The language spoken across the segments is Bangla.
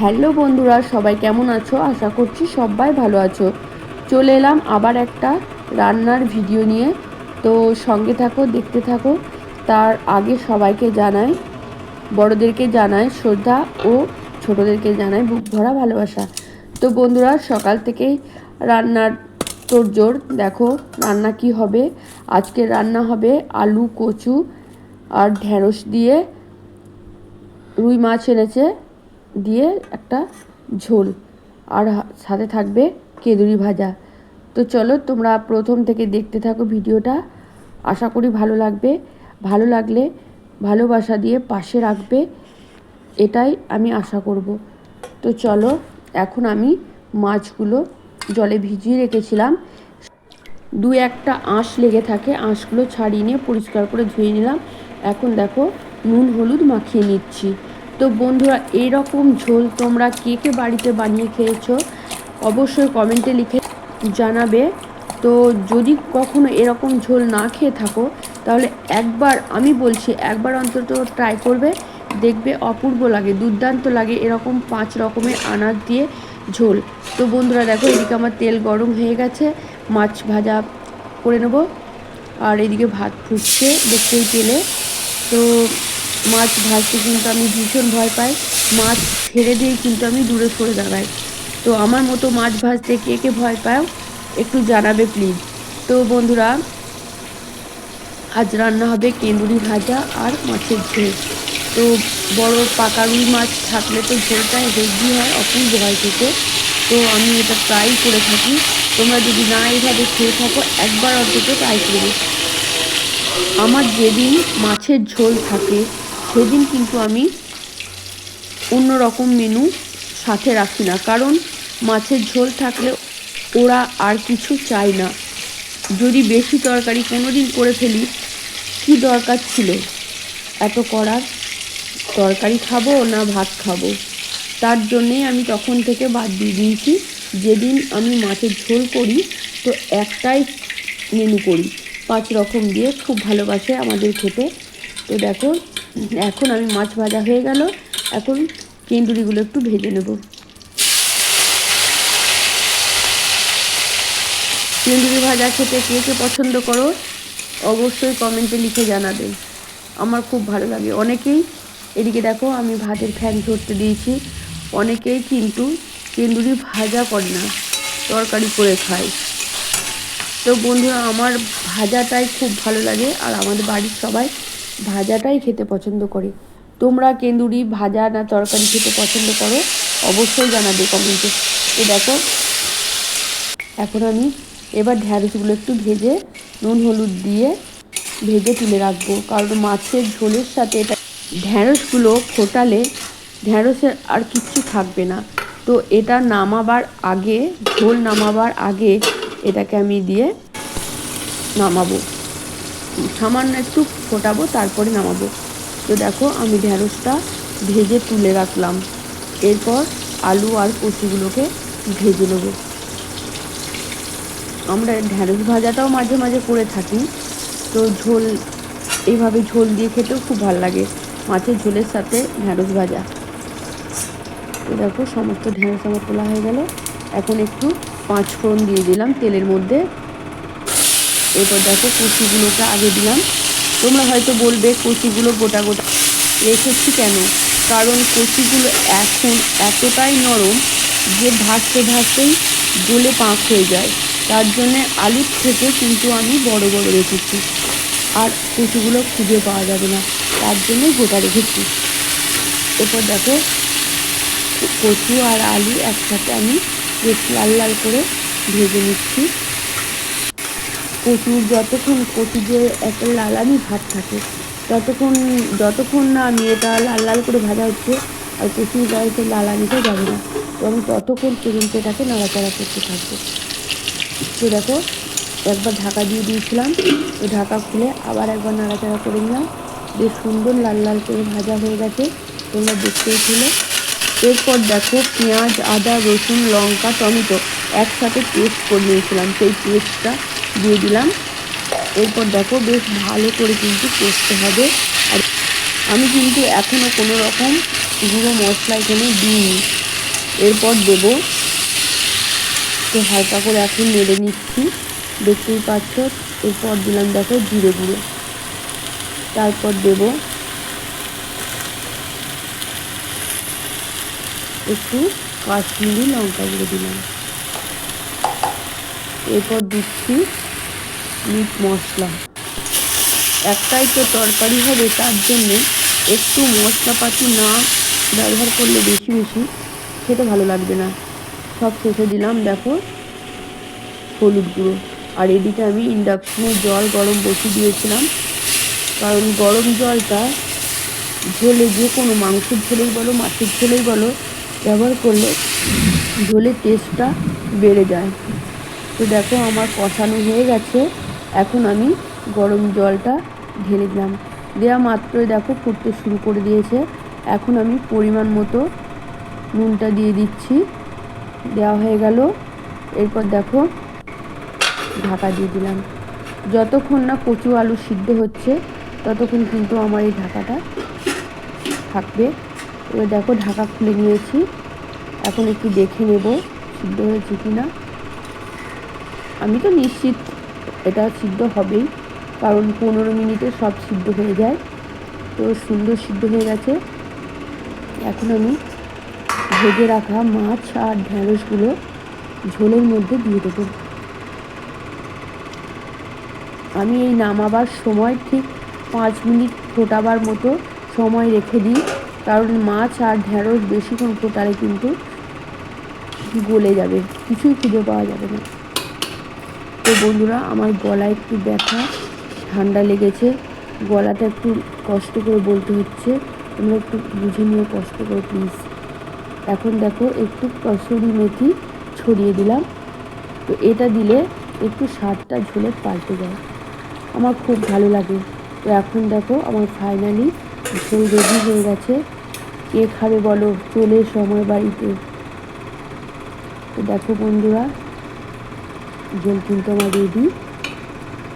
হ্যালো বন্ধুরা, সবাই কেমন আছো? আশা করছি সবাই ভালো আছো। চলে এলাম আবার একটা রান্নার ভিডিও নিয়ে। তো সঙ্গে থাকো, দেখতে থাকো। তার আগে সবাইকে জানাই, বড়দেরকে জানাই শ্রদ্ধা ও ছোটদেরকে জানাই বুক ভরা ভালোবাসা। তো বন্ধুরা, সকাল থেকেই রান্নার তোড়জোড়। দেখো রান্না কি হবে? আজকে রান্না হবে আলু, কচু আর ঢেঁড়স দিয়ে রুই মাছ এনেছে। দিয়ে একটা ঝোল। আর সাথে থাকবে কেঁদুরি ভাজা। তো চলো তোমরা প্রথম থেকে দেখতে থাকো ভিডিওটা। আশা করি ভালো লাগবে। ভালো লাগলে ভালোবাসা দিয়ে পাশে রাখবে। এটাই আমি আশা করব। তো চলো, এখন আমি মাছগুলো জলে ভিজিয়ে রেখেছিলাম। দু একটা আঁশ লেগে থাকে, আঁশগুলো ছাড়িয়ে নিয়ে পরিষ্কার করে ধুয়ে নিলাম। এখন দেখো, নুন, হলুদ মাখিয়ে নিচ্ছি। তো বন্ধুরা এইরকম ঝোল তোমরা কে কে বাড়িতে বানিয়ে খেয়েছো অবশ্যই কমেন্টে লিখে জানাবে। তো যদি কখনো এরকম ঝোল না খেয়ে থাকো, তাহলে একবার আমি বলছি, একবার অন্তত ট্রাই করবে। দেখবে অপূর্ব লাগে, দুর্দান্ত লাগে এরকম পাঁচ রকমের আনাজ দিয়ে ঝোল। তো বন্ধুরা, দেখো এদিকে আমার তেল গরম হয়ে গেছে, মাছ ভাজা করে নেব। আর এদিকে ভাত ফুটছে দেখতেই তেলে তো মাছ ভাজতে কিন্তু আমি ভীষণ ভয় পাই। মাছ ছেড়ে দিয়ে কিন্তু আমি দূরে সরে দাঁড়াই। তো আমার মতো মাছ ভাজতে কে কে ভয় পাও, একটু জানাবে প্লিজ তো বন্ধুরা, আজ রান্না হবে কেন্দুরি ভাজা আর মাছের ঝোল। তো বড় পাকা রুই মাছ থাকলে তো ঝোলটা হেভি হয়, অপূর্ব হয় খেতে। তো আমি এটা ট্রাই করে থাকি। তোমরা যদি না এইভাবে খেয়ে থাকো, একবার অন্তত ট্রাই করবে আমার যেদিন মাছের ঝোল থাকে সেদিন কিন্তু আমি অন্য রকম মেনু সাথে রাখি না। কারণ মাছের ঝোল থাকলে ওরা আর কিছু চায় না। যদি বেশি তরকারি কোনো দিন করে ফেলি, কি দরকার ছিল? এত করার তরকারি খাব না ভাত খাব? তার জন্যেই আমি তখন থেকে বাদ দিয়ে দিয়েছি, যেদিন আমি মাছের ঝোল করি, তো একটাই মেনু করি। পাঁচ রকম দিয়ে খুব ভালোবাসে আমাদের খেতে। তো দেখো এখন আমি মাছ ভাজা হয়ে গেল। এখন কেন্দুরিগুলো একটু ভেজে নেব। কেন্দুরি ভাজা খেতে কে কে পছন্দ করো, অবশ্যই কমেন্টে লিখে জানাবে। আমার খুব ভালো লাগে। অনেকেই এদিকে দেখো, আমি ভাতের ফ্যান ধরতে দিয়েছি। অনেকেই কিন্তু কেন্দুরি ভাজা করে না, তরকারি করে খায়। তো বন্ধুরা, আমার ভাজাটাই খুব ভালো লাগে। আর আমাদের বাড়ির সবাই ভাজাটাই খেতে পছন্দ করে। তোমরা কেন্দুরি, ভাজা না তরকারি খেতে পছন্দ করো, অবশ্যই জানাবে কমেন্টে। তো দেখো, এখন আমি এবার ঢ্যাঁড়সগুলো একটু ভেজে নুন, হলুদ দিয়ে ভেজে তুলে রাখব। কারণ মাছের ঝোলের সাথে এটা ঢ্যাঁড়সগুলো ফোটালে ঢ্যাঁড়সের আর কিচ্ছু থাকবে না। তো এটা নামাবার আগে, ঝোল নামাবার আগে এটাকে আমি দিয়ে নামাবো। সামান্য একটু ফোটাবো, তারপরে নামাবো। তো দেখো, আমি ঢ্যাঁড়সটা ভেজে তুলে রাখলাম। এরপর আলু আর কচুগুলোকে ভেজে নেব। আমরা ঢ্যাঁড়স ভাজাটাও মাঝে মাঝে করে থাকি। তো ঝোল এইভাবে ঝোল দিয়ে খেতেও খুব ভালো লাগে, মাছের ঝোলের সাথে ঢ্যাঁড়স ভাজা। তো দেখো, সমস্ত ঢ্যাঁড়স আমার তোলা হয়ে গেল। এখন একটু পাঁচ ফোড়ন দিয়ে দিলাম তেলের মধ্যে। এরপর দেখো কচুগুলোকে আগে দিলাম। তোমরা হয়তো বলবে কচুগুলো গোটা গোটা রেখেছি কেন? কারণ কচুগুলো এখন এতটাই নরম যে ভাজতে ভাজতেই গলে পাঁক হয়ে যায়। তার জন্যে আলুর থেকে কিন্তু আমি বড় বড় রেখেছি। আর কচুগুলো খুঁজে পাওয়া যাবে না। তার জন্যই গোটা রেখেছি। এরপর দেখো কচু আর আলু একসাথে আমি বেশ লাল লাল করে ভেজে নিচ্ছি। কচুর, যতক্ষণ কচু যে একটা লালানি ভাত থাকে, ততক্ষণ, যতক্ষণ না আমি এটা লাল লাল করে ভাজা হচ্ছে, আর কচুর গায়ে লালানিটা যাবে না। আমি ততক্ষণ পর্যন্ত এটাকে নাড়াচাড়া করতে থাকব। তো দেখো, একবার ঢাকা দিয়ে দিয়েছিলাম, তো ঢাকা খুলে আবার একবার নাড়াচাড়া করে নিলাম। বেশ সুন্দর লাল লাল করে ভাজা হয়ে গেছে, তোমরা দেখতেই ছিল এরপর দেখো, পেঁয়াজ, আদা, রসুন, লঙ্কা, টমেটো একসাথে পেস্ট করে নিয়েছিলাম, সেই পেস্টটা দিয়ে দিলাম। এরপর দেখো বেশ ভালো করে কিন্তু কষতে হবে। আর আমি কিন্তু এখনও কোনো রকম গুঁড়ো মশলা এখানে দিইনি। এরপর দেব। তো হালকা করে এখন নেড়ে নিচ্ছি। দেখতেই পাচ্ছ? এরপর দিলাম দেখো জিরে গুঁড়ো। তারপর দেব একটু কাশ্মীরি লঙ্কা গুঁড়ো দিলাম। এরপর দিচ্ছি মিট মশলা। একটাই তো তরকারি হবে, তার জন্যে একটু মশলাপাতি না ব্যবহার করলে বেশি বেশি খেতে ভালো লাগবে না। সব শেষে দিলাম, দেখো, হলুদ গুঁড়ো। আর এদিকে আমি ইন্ডাকশনে জল গরম বসিয়ে দিয়েছিলাম। কারণ গরম জলটা ঝোলে যে কোনো, মাংসের ঝোলেই বলো, মাছের ঝোলেই বলো, ব্যবহার করলে ঝোলের টেস্টটা বেড়ে যায়। তো দেখো আমার কষানো হয়ে গেছে। এখন আমি গরম জলটা ঢেলে দিলাম। দেওয়া মাত্রই দেখো ফুটতে শুরু করে দিয়েছে। এখন আমি পরিমাণ মতো নুনটা দিয়ে দিচ্ছি। দেওয়া হয়ে গেল। এরপর দেখো ঢাকা দিয়ে দিলাম। যতক্ষণ না কচু আলু সিদ্ধ হচ্ছে, ততক্ষণ কিন্তু আমার এই ঢাকাটা থাকবে। এবার দেখো ঢাকা খুলে নিয়েছি। এখন একটু দেখে নেব সিদ্ধ হয়েছে কি না আমি তো নিশ্চিত এটা সিদ্ধ হবেই, কারণ পনেরো মিনিটে সব সিদ্ধ হয়ে যায়। তো সুন্দর সিদ্ধ হয়ে গেছে। এখন আমি ভেজে রাখা মাছ আর ঢ্যাঁড়সগুলো ঝোলের মধ্যে দিয়ে দেবো। আমি এই নামাবার সময় ঠিক পাঁচ মিনিট ফোটাবার মতো সময় রেখে দিই, কারণ মাছ আর ঢ্যাঁড়স বেশিক্ষণ ফোটালে কিন্তু গলে যাবে, কিছুই খুঁজে পাওয়া যাবে না। তো বন্ধুরা, আমার গলায় একটু ব্যথা, ঠান্ডা লেগেছে। গলাটা একটু কষ্ট করে বলতে হচ্ছে। তোমরা একটু বুঝে নিয়ে কষ্ট করে প্লিজ এখন দেখো, একটু কসুরি মেথি ছড়িয়ে দিলাম। তো এটা দিলে একটু স্বাদটা ঝোলে পাল্টে যায়। আমার খুব ভালো লাগে। তো এখন দেখো, আমার ফাইনালি ঝোল রেডি হয়ে গেছে। কে খাবে বলো? চলে সময় বাড়িতে। তো দেখো বন্ধুরা ঝোল কিন্তু আমার রেডি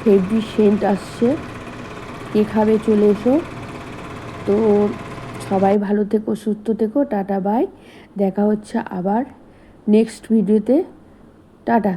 হেভি সেন্ট আসছে। কে খাবে চলে এসো। তো সবাই ভালো থেকো, সুস্থ থেকো। Tata, bye. দেখা হচ্ছে আবার নেক্সট ভিডিওতে টাটা।